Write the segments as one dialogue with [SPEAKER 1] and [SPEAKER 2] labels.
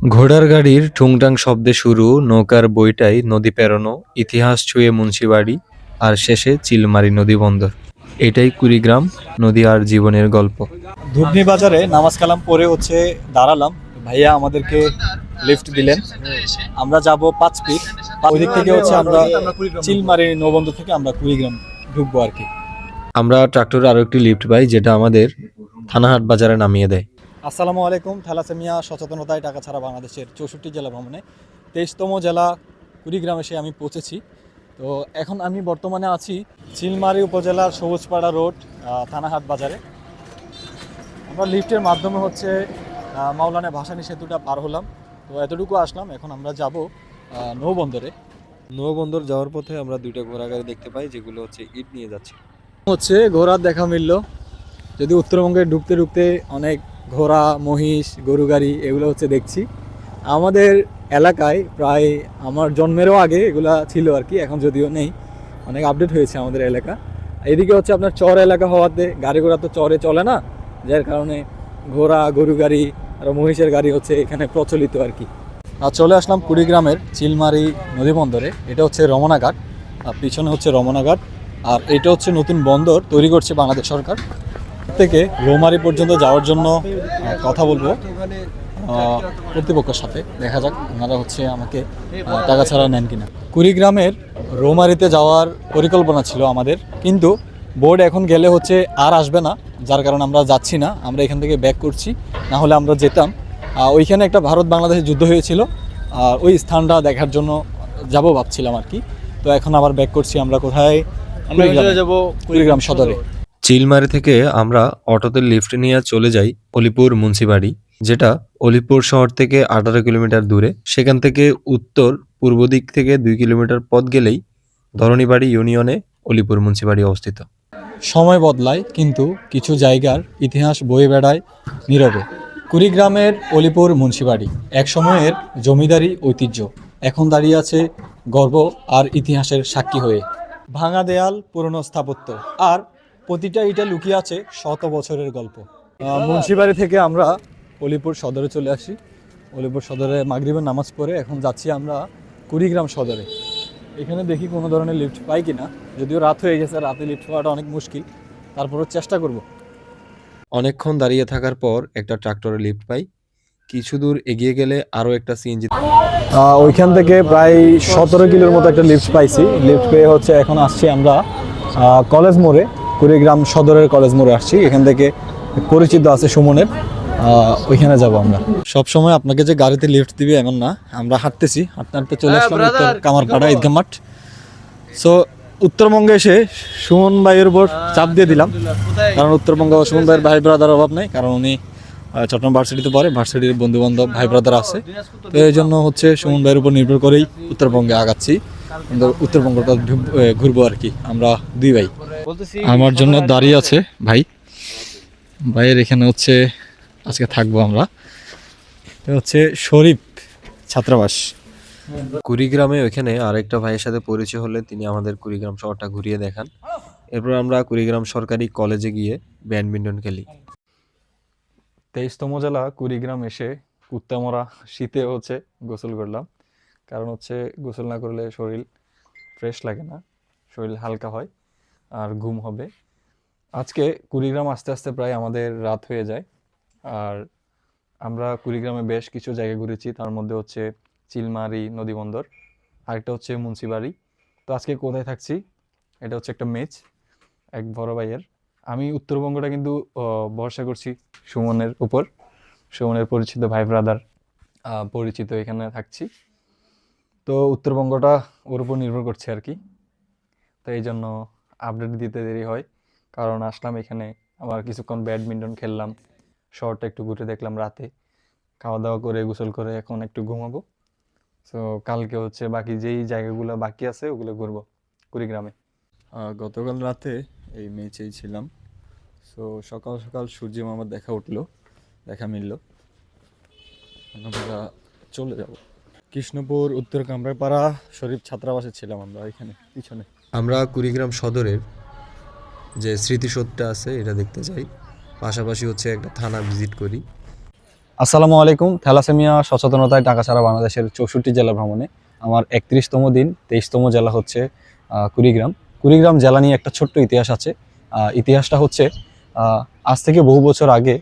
[SPEAKER 1] ঘোড়ার গাড়ির ঠুংটাং শব্দে শুরু নৌকার বইটাই নদী পেরোনো ইতিহাস ছুঁয়ে মুন্সিবাড়ি আর শেষে চিলমারি নদী বন্দর। এটাই কুড়িগ্রাম নদী আর জীবনের গল্প।
[SPEAKER 2] ধুবনি বাজারে নামাজ কালাম পরে হচ্ছে দাঁড়ালাম। ভাইয়া আমাদেরকে লিফট দিলেন। আমরা যাব পাঁচ ফিট। ওই দিক থেকে হচ্ছে আমরা চিলমারি নৌবন্দর থেকে আমরা কুড়িগ্রাম ঢুকবো আর কি।
[SPEAKER 1] আমরা ট্রাক্টরে আরও একটি লিফট পাই যেটা আমাদের থানাহাট বাজারে নামিয়ে দেয়।
[SPEAKER 2] আসসালামু আলাইকুম থ্যালাসেমিয়া সচেতনতায় টাকা ছাড়া বাংলাদেশের চৌষট্টি জেলা ভ্রমণে। তেইশতম জেলা কুড়িগ্রাম এসে আমি পৌঁছেছি। তো এখন আমি বর্তমানে আছি চিলমারি উপজেলার সবুজপাড়া রোড থানাহাট বাজারে। আমরা লিফটের মাধ্যমে হচ্ছে মাওলানা ভাসানী সেতুটা পার হলাম। তো এতটুকু আসলাম এখন আমরা যাব নৌবন্দরে।
[SPEAKER 1] নৌবন্দর যাওয়ার পথে আমরা দুইটা ঘোড়া গাড়ি দেখতে পাই যেগুলো হচ্ছে ইট নিয়ে যাচ্ছে।
[SPEAKER 2] হচ্ছে ঘোড়ার দেখা মিলল যদি উত্তরবঙ্গে ঢুকতে ঢুকতে অনেক ঘোড়া, মহিষ, গরু, গাড়ি এগুলো হচ্ছে দেখছি। আমাদের এলাকায় প্রায় আমার জন্মেরও আগে এগুলা ছিল আর কি, এখন যদিও নেই। অনেক আপডেট হয়েছে আমাদের এলাকা। এদিকে হচ্ছে আপনার চর এলাকা হওয়াতে গাড়ি ঘোড়া তো চরে চলে না, যার কারণে ঘোড়া, গরু, গাড়ি আর মহিষের গাড়ি হচ্ছে এখানে প্রচলিত আর কি। আর চলে আসলাম কুড়িগ্রামের চিলমারি নদীবন্দরে এটা হচ্ছে রমনাঘাট আর পিছনে হচ্ছে রমনাঘাট আর এটা হচ্ছে নতুন বন্দর তৈরি করছে বাংলাদেশ সরকার। থেকে রৌমারি পর্যন্ত যাওয়ার জন্য কথা বলব কর্তৃপক্ষের সাথে। দেখা যাক ওনারা হচ্ছে আমাকে টাকা ছাড়া নেন কিনা। কুড়িগ্রামের রৌমারিতে যাওয়ার পরিকল্পনা ছিল আমাদের কিন্তু বোর্ড এখন গেলে হচ্ছে আর আসবে না যার কারণে আমরা যাচ্ছি না। আমরা এখান থেকে ব্যাক করছি না হলে আমরা যেতাম। ওইখানে একটা ভারত বাংলাদেশের যুদ্ধ হয়েছিল আর ওই স্থানটা দেখার জন্য যাব ভাবছিলাম আর কি। তো এখন আবার ব্যাক করছি আমরা কোথায়? কুড়িগ্রামে। কুড়িগ্রাম সদরে।
[SPEAKER 1] চিলমারি থেকে আমরা অটোতে লিফট নিয়ে চলে যাই অলিপুর মুন্সিবাড়ি, যেটা অলিপুর শহর থেকে আঠারো কিলোমিটার দূরে। সেখান থেকে উত্তর পূর্ব দিক থেকে দুই কিলোমিটার পথ গেলেই ধরণীবাড়ি ইউনিয়নে অলিপুর মুন্সিবাড়ি অবস্থিত।
[SPEAKER 2] সময় বদলায়, কিন্তু কিছু জায়গার ইতিহাস বয়ে বেড়ায় নীরবে। কুড়িগ্রামের অলিপুর মুন্সিবাড়ি, এক সময়ের জমিদারি ঐতিহ্য। এখন দাঁড়িয়ে আছে গর্ব আর ইতিহাসের সাক্ষী হয়ে। ভাঙা দেয়াল, পুরনো স্থাপত্য। আর প্রতিটা ইটা লুকিয়ে আছে শত বছরের গল্প। মুন্সিবাড়ি থেকে আমরা অলিপুর সদরে চলে আসি। অলিপুর সদরে মাগরিবের নামাজ পড়ে এখন যাচ্ছি আমরা কুড়িগ্রাম সদরে। এখানে দেখি কোনো ধরনের লিফট পাই কি না যদিও রাত হয়ে গেছে রাতে লিফট পাওয়াটা অনেক মুশকিল। তারপরও চেষ্টা করব।
[SPEAKER 1] অনেকক্ষণ দাঁড়িয়ে থাকার পর একটা ট্রাক্টরে লিফট পাই। কিছু দূর এগিয়ে গেলে আরও একটা সিএনজি
[SPEAKER 2] ওইখান থেকে প্রায় সতেরো কিলোর মতো একটা লিফট পাইছি। লিফট পেয়ে হচ্ছে এখন আসছি আমরা কলেজ মোড়ে। কুড়িগ্রাম সদরের কলেজ মোড়ে আসছি। এখান থেকে পরিচিত আছে সুমনের। ওইখানে যাব আমরা। সব সময় আপনাকে যে গাড়িতে লিফট দিবে এমন না। আমরা হাঁটতেছি হাঁটতে হাঁটতে চলে আসলাম উত্তর কামারপাড়া ঈদগাহ মাঠ। সো উত্তরবঙ্গে এসে সুমন ভাইয়ের উপর চাপ দিয়ে দিলাম। কারণ উত্তরবঙ্গ সুমন ভাইয়ের ভাই ব্রাদার অভাব নেই। কারণ উনি চট্টগ্রাম ভার্সিটিতে পড়ে। ভার্সিটির বন্ধু বান্ধব ভাই ব্রাদার আছে। তো এই জন্য হচ্ছে সুমন ভাইয়ের উপর নির্ভর করেই উত্তরবঙ্গে আগাচ্ছি। উত্তরবঙ্গটা ঘুরবো আর কি। আমরা দুই ভাই। আমার জন্য দাঁড়িয়ে আছে ভাই। ভাইয়ের এখানে হচ্ছে আজকে থাকব আমরা। হচ্ছে শরীফ ছাত্রাবাস।
[SPEAKER 1] কুড়িগ্রামে ওইখানে আরেকটা ভাইয়ের সাথে পরিচয় হলে তিনি আমাদের কুড়িগ্রাম শহরটা ঘুরিয়ে দেখান। এরপর আমরা কুড়িগ্রাম সরকারি কলেজে গিয়ে ব্যাডমিন্টন খেলি।
[SPEAKER 2] তেইশতম জেলা কুড়িগ্রাম এসে কুত্তামরা শীতে হচ্ছে গোসল করলাম। কারণ হচ্ছে গোসল না করলে শরীর ফ্রেশ লাগে না শরীর হালকা হয়। আর ঘুম হবে। আজকে কুড়িগ্রাম আস্তে আস্তে প্রায় আমাদের রাত হয়ে যায়। আর আমরা কুড়িগ্রামে বেশ কিছু জায়গা ঘুরেছি। তার মধ্যে হচ্ছে চিলমারি নদী বন্দর, আরেকটা হচ্ছে মুন্সিবাড়ি। তো আজকে কোথায় থাকছি? এটা হচ্ছে একটা মেচ এক বড় ভাইয়ের। আমি উত্তরবঙ্গটা কিন্তু ভরসা করছি সুমনের উপর। সুমনের পরিচিত ভাই ব্রাদার পরিচিত এখানে থাকছি। তো উত্তরবঙ্গটা ওর উপর নির্ভর করছে আর কি। তো এই জন্য আপডেট দিতে দেরি হয়। কারণ আসলাম এখানে, আবার কিছুক্ষণ ব্যাডমিন্টন খেললাম। শহরটা একটু ঘুরে দেখলাম রাতে। খাওয়া দাওয়া করে, গোসল করে এখন একটু ঘুমাবো। সো কালকে হচ্ছে বাকি যেই জায়গাগুলো বাকি আছে, ওগুলো ঘুরবো কুড়িগ্রামে। গতকাল রাতে এই মেচেই ছিলাম। সো সকাল সকাল সূর্য মামার দেখা উঠল, দেখা মিলল। আমরা চলে যাব। কৃষ্ণপুর, উত্তর কামরাপাড়া শরীফ ছাত্রাবাসে ছিলাম আমরা এখানে, পিছনে।
[SPEAKER 1] আমরা কুড়িগ্রাম সদরের যে স্মৃতিসৌধটা আছে, এটা দেখতে যাই। পাশাপাশি হচ্ছে একটা থানা ভিজিট করি।
[SPEAKER 2] আসসালামু আলাইকুম। থ্যালাসেমিয়া সচেতনতায় টাকা ছাড়া বাংলাদেশের চৌষট্টি জেলা ভ্রমণে। আমার একত্রিশতম দিন, তেইশতম জেলা হচ্ছে কুড়িগ্রাম। কুড়িগ্রাম জেলা নিয়ে একটা ছোট্ট ইতিহাস আছে। ইতিহাসটা হচ্ছে আজ থেকে বহু বছর আগে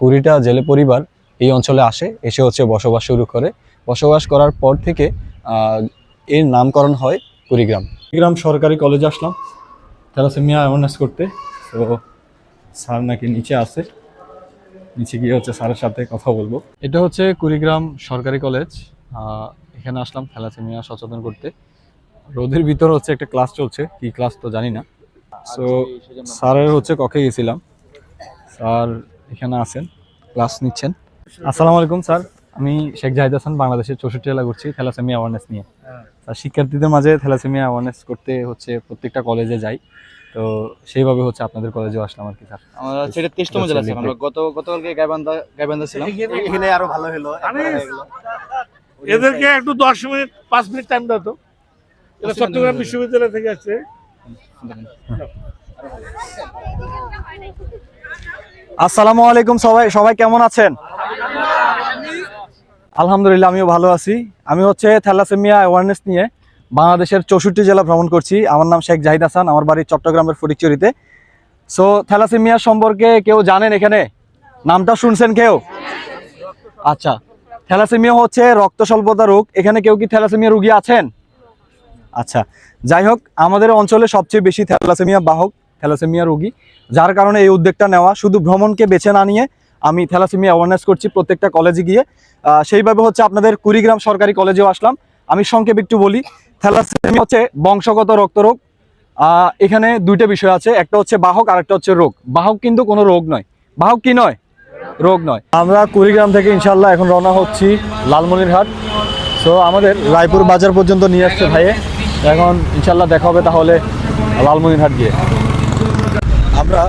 [SPEAKER 2] কুড়িটা জেলে পরিবার এই অঞ্চলে আসে, এসে হচ্ছে বসবাস শুরু করে। বসবাস করার পর থেকে এর নামকরণ হয় কুড়িগ্রাম। কুড়িগ্রাম সরকারি কলেজে আসলাম। থ্যালাসেমিয়া অ্যাওয়ারনেস করতে। তো স্যার নাকি নিচে আছে। নিচে গিয়ে হচ্ছে স্যারের সাথে কথা বলব। এটা হচ্ছে কুড়িগ্রাম সরকারি কলেজ এখানে আসলাম থ্যালাসেমিয়া সচেতন করতে। রোদের ভিতর হচ্ছে একটা ক্লাস চলছে। কি ক্লাস তো জানি না। সো স্যারের হচ্ছে কক্ষে গেছিলাম। স্যার এখানে আছেন। ক্লাস নিচ্ছেন। আসসালামু আলাইকুম, স্যার। আমি শেখ জাহিদ হাসান, বাংলাদেশের চৌষট্টি জেলা করছি থ্যালাসেমিয়া অ্যাওয়ারনেস নিয়ে। শিক্ষার্থীদের মাঝে থ্যালাসেমিয়া অ্যাওয়ারনেস করতে হচ্ছে প্রত্যেকটা কলেজে যাই। তো সেইভাবে হচ্ছে আপনাদের কলেজেও আসলাম আর কি স্যার।
[SPEAKER 3] আমরা সেটা তেইশতম জেলা ছিলাম। আমরা গত গতকালকে গাইবান্ধা গাইবান্ধা ছিলাম।
[SPEAKER 4] এখানে আরও ভালো হলো।
[SPEAKER 5] এদেরকে একটু দশ মিনিট পাঁচ মিনিট টাইম দাও তো। এরা চট্টগ্রাম বিশ্ববিদ্যালয় থেকে আসছে।
[SPEAKER 2] আসসালামু আলাইকুম সবাই সবাই কেমন আছেন? আলহামদুলিল্লাহ, আমিও ভালো আছি। আমি হচ্ছে থ্যালাসেমিয়া অ্যাওয়ারনেস নিয়ে বাংলাদেশের চৌষট্টি জেলা ভ্রমণ করছি। আমার নাম শেখ জাহিদ হাসান, আমার বাড়ি চট্টগ্রামের ফটিকচুরিতে। সো থ্যালাসেমিয়া সম্পর্কে কেউ জানেন এখানে? নামটা শুনছেন কেউ? আচ্ছা থ্যালাসেমিয়া হচ্ছে রক্ত স্বল্পতা রোগ। এখানে কেউ কি থ্যালাসেমিয়া রোগী আছেন? আচ্ছা যাই হোক, আমাদের অঞ্চলে সবচেয়ে বেশি থ্যালাসেমিয়া বাহক থ্যালাসেমিয়া রোগী। যার কারণে এই উদ্যোগটা নেওয়া, শুধু ভ্রমণকে বেছে না নিয়ে আমি থ্যালাসেমিয়া অ্যাওয়ারনেস করছি প্রত্যেকটা কলেজে গিয়ে। সেইভাবে হচ্ছে আপনাদের কুড়িগ্রাম সরকারি কলেজেও আসলাম। আমি সংক্ষেপে একটু বলি, থ্যালাসেমিয়া হচ্ছে বংশগত রক্তরোগ। এখানে দুইটা বিষয় আছে, একটা হচ্ছে বাহক আর একটা হচ্ছে রোগ। বাহক কিন্তু কোনো রোগ নয়। বাহক কি নয়? রোগ নয়। আমরা কুড়িগ্রাম থেকে ইনশাল্লাহ এখন রওনা হচ্ছি লালমনিরহাট। সো আমাদের রায়পুর বাজার পর্যন্ত নিয়ে আসছে ভাইয়ে। এখন ইনশাল্লাহ দেখা হবে তাহলে লালমনিরহাট গিয়ে। আমরা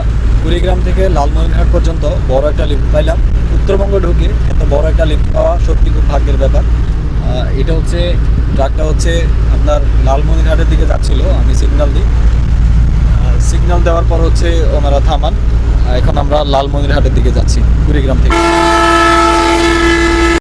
[SPEAKER 2] কুড়িগ্রাম থেকে লালমোহনঘাট পর্যন্ত বড় একটা লিফ্ট পাইলাম। উত্তরবঙ্গ ঢুকে এত বড় একটা লিফ্ট পাওয়া সত্যি খুব ভাগ্যের ব্যাপার। এটা হচ্ছে, ট্রাকটা হচ্ছে আপনার লালমোহনঘাটের দিকে যাচ্ছিল, আমি সিগন্যাল দিই। সিগন্যাল দেওয়ার পর হচ্ছে ওনারা থামান। এখন আমরা লালমোহনঘাটের দিকে যাচ্ছি, কুড়িগ্রাম থেকে।